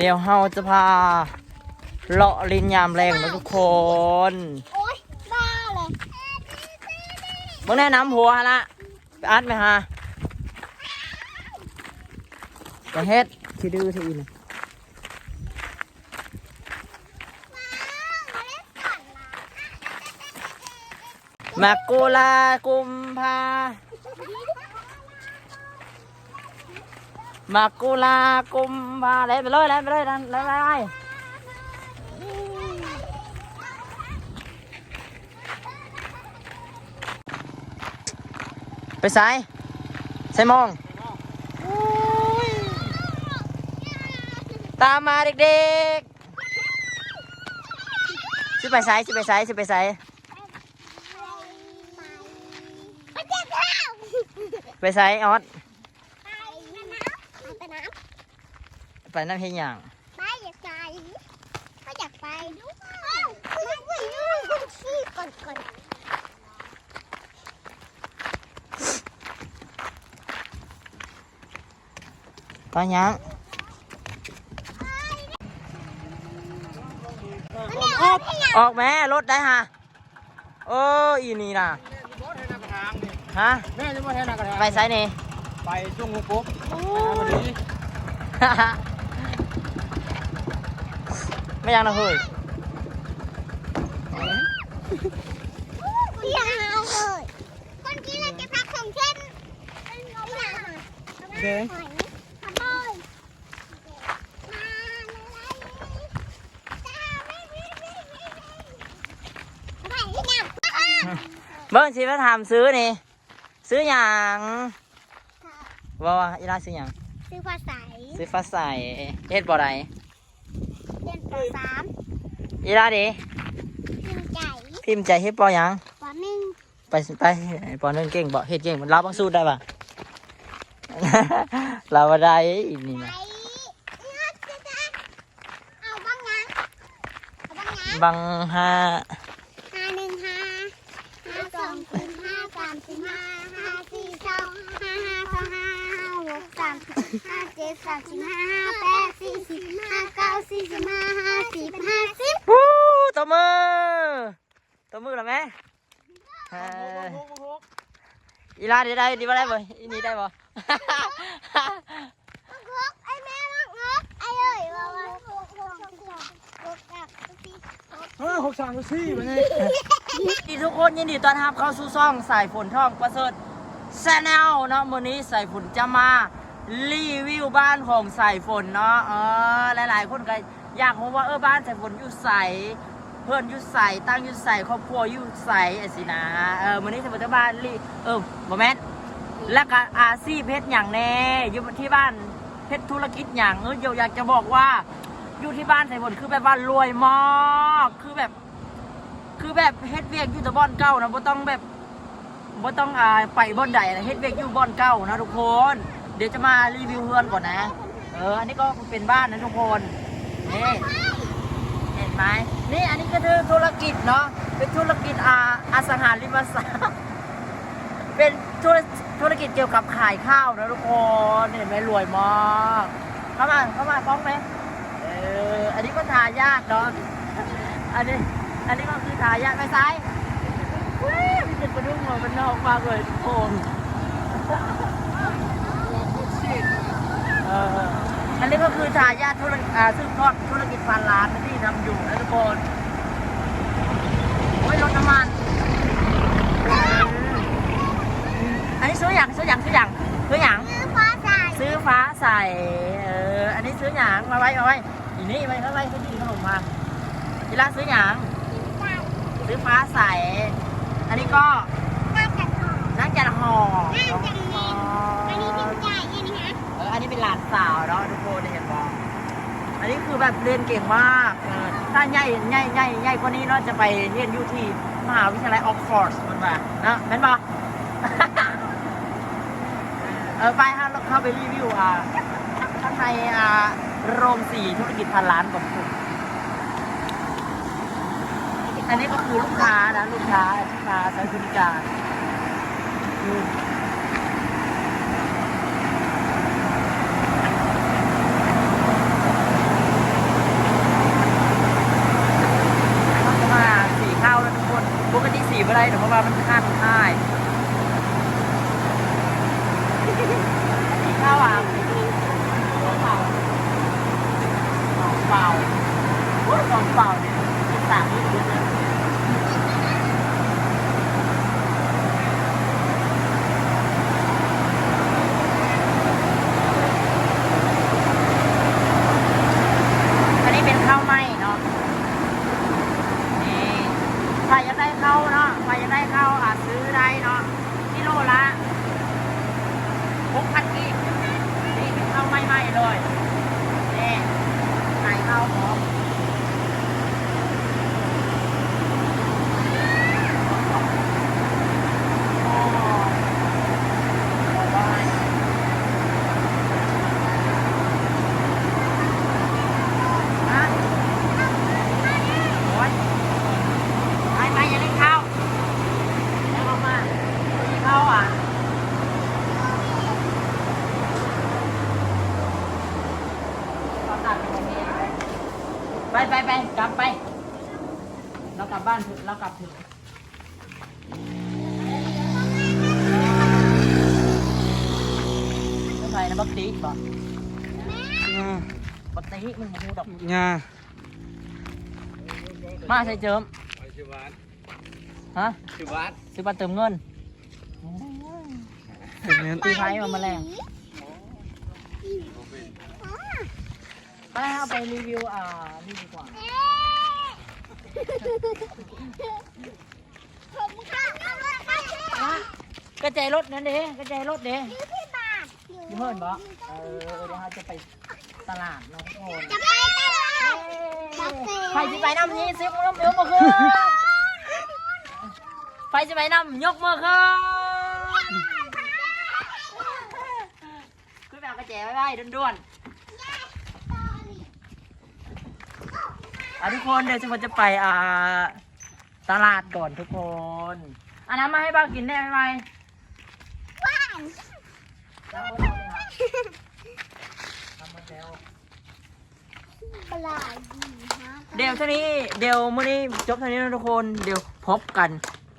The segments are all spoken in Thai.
เดี๋ยวเฮาจะพาเลาะลินยามแรงนะทุกคนโอ๊ยบ้าเลยมึงแนะนำหัวละไปอัดไหมฮะจะเฮ็ดที่ดื้อที่อินมากุลากุมภา มากุลากุมภาเลยไปเลยเลยไปเลยเลยเลยเลยไปใส่ใส่มอง ตามมาเด็กๆสิไปใส่สิไปใส่สิไปใส่ไปเจ็บเท้าไปใส่ออส ไปน้ำไปน้ ไปนั่นเพียงอย่างำไปอยากไปก็อยากไปด้วยขี้ก่อนก่อนตอนยังออกให้ยังออกแม่รถได้ฮะโอ้อีนี่นะฮะแม่จะมาแทนกระถางไปใส่นี่ไปช่วงหุบปุ๊บไปหาพอดี ไม่ยังนะเฮ้ยอยากเอาเลยคนกี้เราจะพักสองเส้นเอามาเด้หอยขโมยมาเลยจ้าไม่ไม่ไม่ไม่ไม่ไปที่ไหนเบิ้งสิมาถามซื้อนี่ซื้ออย่างว่าว่าอีลาซื้ออย่างซื้อภาษาซื้อฟ้าใสเฮ็ดบ่ได้ เรียนปสามอีลาดิพิมพ์ใจพิมพ์ใจเฮ็ดปอหยังปหนึ่งไปไปปอนึงเก่งบ่เฮ็ดเก่งมันรับบังสู้ได้ป่ะเราบ่ได้อีนี่ไปนะนัดจะจะเอาบ้างนะเอาบ้างนะบังห้าห้าหนึ่งห้าห้าสองสิบห้าสามสิบห้าห้าสี่สองห้าห้าสองห้าห้า หกสามสิบห้าเจ็ดสามสิบห้าห้าแปดสี่สิบห้าเก้าสี่สิบห้าห้าสิบห้าสิบวู้ตบมือตบมือแล้วแม่เอออีลาได้ได้ดีบ่ได้บ่อีนี่ได้บ่งกไอ้แม่งกงกไอ้เอ้ยว่าว่าหกหกหกหกกับสี่เออหกสามสี่ไปไงดีทุกคนยินดีต้อนรับเข้าสู่ซ่องสายฝนท่องประเสริฐแซนแนลเนาะมื้อนี้สายฝนจะมา รีวิวบ้านของสายฝนเนาะเออหลาย ๆ คนก็อยากรู้ว่าเออบ้านสายฝนอยู่ใสเพื่อนอยู่ใสตั้งอยู่ใสครอบครัวอยู่ใสไอ้สินะเออมื้อนี้สายฝนจะมารีเออบ่แม่นแล้วก็อาชีเพชรอย่างแน่อยู่ที่บ้านเพชรธุรกิจอย่างเออเดี๋ยวอยากจะบอกว่าอยู่ที่บ้านสายฝนคือแบบว่ารวยมากคือแบบ คือแบบเฮ็ดเวียกอยู่แต่บ่อนเก่านะบ่ต้องแบบบ่ต้องอ่าไปบ่อนใดนะเฮ็ดเวียกอยู่บ่อนเก่านะทุกคน เดี๋ยวจะมารีวิวเฮือนก่อนนะ เออ อันนี้ก็เป็นบ้านนะทุกคน นี่ เห็นไหมนี่อันนี้ก็คือธุรกิจเนาะ เป็นธุรกิจอาอสังหาริมทรัพย์ เป็นธุรธุรกิจเกี่ยวกับขายข้าวนะทุกคน เห็นไหมรวยมากเข้ามาเข้ามาฟ้องไหมเออ อันนี้ก็ทายากเนาะ อันนี้ อันนี้ก็คือทายาทไปซ้ายเว้ยมีเป็นกระดุมหัวมันนอกมากเลยทุกคนเอออันนี้ก็ คือทายาทธุรกิจอ่าซึ่งทอดธุรกิจพันล้านที่ทำอยู่นะทุกคนโอ้ยรถน้ำมันเอออันนี้ซื้ออย่างซื้ออย่างซื้ออย่างซื้ออย่างซื้อฟ้าใสซื้อฟ้าใส่เอออันนี้ซื้ออย่างมาไว้มาไว้อีนี่ไว้เข้าไว้ให้ดีขนมมาทีละซื้ออย่างใส่ซื้อฟ้าใสอันนี้ก็น่าจะหอมนักจัดห่อ น่าจะเน้นอันนี้พิมพ์ใจอันนี้ฮะ เอออันนี้เป็นหลานสาวเนาะทุกคนเห็นบ่อันนี้ คือแบบเรียนเก่งมากถ้าใหญ่ใหญ่ใหญ่ใหญ่กว่านี้เนาะจะไปเรียนอยู่ที่มหาวิทยาลัยออกฟอร์ดมันว่านะแม่นบ่เออไปฮะเราเข้าไปรีวิวอ่าข้างในอ่าโรงสีธุรกิจพันล้านของคุณอันนี้ก็คือลูกค้านะลูกค้าลูกค้าใช้บริการอืม ไปไปกลับไป เรากลับบ้านเถอะเรากลับเถอะไปนะบัก ตีบอกงาบักตีมึงมาดูดอกงามาใส่เจิมไปชิวานฮะชิวานซื้อปลาเติมเงินเป็นเงินตีไพ่มาแมลงไปเอาไปรีวิวอ่านี่ดีกว่าผมค่ะเอารถมาช่วยอะกระจายรถนั่นเด้กระจายรถเด้ อยู่ที่บาทอยู่เพิ่นบ่เออเดี๋ยวเราจะไปตลาดน้องโอนจะไปตลาดใครจะไปน้ำนี้ซิมึงยกมือขึ้นใครจะไปน้ำยกมือขึ้นขึ้นแบบกระแจไว้ไว้ด่วนๆอะทุกคนเดี๋ยวฉันจะไปอ่าตลาดก่อนทุกคนอันน้ำมาให้บ้ากินได้ไหมบ้านน้ำม ปลาดีฮะเดี๋ยวเท่านี้เดี๋ยวมื้อนี้จบเท่านี้นะทุกคนเดี๋ยวพบกัน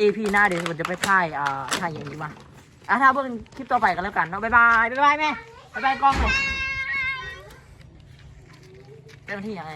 EP หน้าเดี๋ยวผมจะไปถ่ายอ่าถ่ายอย่างนี้มาอะถ้าเพิ่งคลิปต่อไปกันแล้วกันเนาะบ๊ายบายบ๊ายบายแม่บ๊ายบายกล้องเลยเป็นวันที่ยังไง